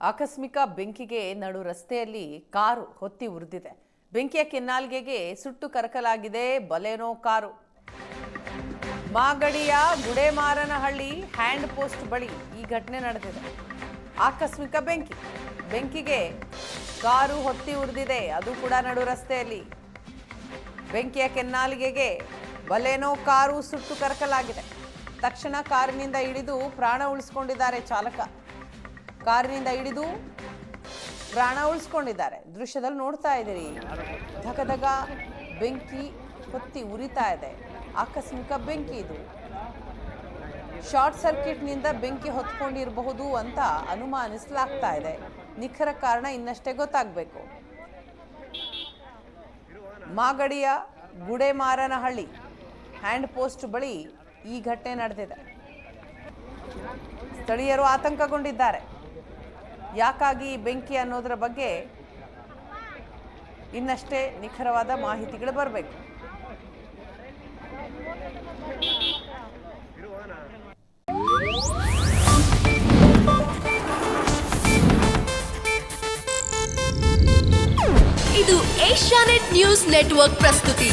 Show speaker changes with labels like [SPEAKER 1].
[SPEAKER 1] ಆಕಸ್ಮಿಕ ಬೆಂಕಿಗೆ ನಡು ರಸ್ತೆಯಲ್ಲಿ ಕಾರು ಹೊತ್ತಿ ಉರಿದಿದೆ. ಬೆಂಕಿಯ ಕೆನ್ನಾಲ್ಗೆಗೆ ಸುಟ್ಟು ಕರಕಲಾಗಿದೆ ಬಲೆನೋ ಕಾರು. ಮಾಗಡಿಯ ಗುಡೇಮಾರನಹಳ್ಳಿ ಹ್ಯಾಂಡ್ ಪೋಸ್ಟ್ ಬಳಿ ಈ ಘಟನೆ ನಡೆದಿದೆ. ಆಕಸ್ಮಿಕ ಬೆಂಕಿ. ಬೆಂಕಿಗೆ ಕಾರು ಹೊತ್ತಿ ಉರಿದಿದೆ. ಅದು ಕೂಡ ನಡು ರಸ್ತೆಯಲ್ಲಿ. ಬೆಂಕಿಯ ಕೆನ್ನಾಲಿಗೆಗೆ ಬಲೇನೋ ಕಾರು ಸುಟ್ಟು ಕರಕಲಾಗಿದೆ. ತಕ್ಷಣ ಕಾರಿನಿಂದ ಇಳಿದು ಪ್ರಾಣ ಉಳಿಸ್ಕೊಂಡಿದ್ದಾರೆ ಚಾಲಕ. ಕಾರಿನಿಂದ ಹಿಡಿದು ಪ್ರಾಣ ಉಳಿಸ್ಕೊಂಡಿದ್ದಾರೆ. ದೃಶ್ಯದಲ್ಲಿ ನೋಡ್ತಾ ಇದ್ದೀರಿ. ಧಗಧಗ ಬೆಂಕಿ ಹೊತ್ತಿ ಉರಿತಾ ಇದೆ. ಆಕಸ್ಮಿಕ ಬೆಂಕಿ ಇದು. ಶಾರ್ಟ್ ಸರ್ಕ್ಯೂಟ್ನಿಂದ ಬೆಂಕಿ ಹೊತ್ಕೊಂಡಿರಬಹುದು ಅಂತ ಅನುಮಾನಿಸಲಾಗ್ತಾ ಇದೆ. ನಿಖರ ಕಾರಣ ಇನ್ನಷ್ಟೇ ಗೊತ್ತಾಗಬೇಕು. ಮಾಗಡಿಯ ಗುಡೆಮಾರನಹಳ್ಳಿ ಹ್ಯಾಂಡ್ ಪೋಸ್ಟ್ ಬಳಿ ಈ ಘಟನೆ ನಡೆದಿದೆ. ಸ್ಥಳೀಯರು ಆತಂಕಗೊಂಡಿದ್ದಾರೆ. ಯಾಕಾಗಿ ಈ ಬೆಂಕಿ ಅನ್ನೋದರ ಬಗ್ಗೆ ಇನ್ನಷ್ಟೇ ನಿಖರವಾದ ಮಾಹಿತಿಗಳು ಬರಬೇಕು.
[SPEAKER 2] ಇದು ಏಷ್ಯಾನೆಟ್ ನ್ಯೂಸ್ ನೆಟ್ವರ್ಕ್ ಪ್ರಸ್ತುತಿ.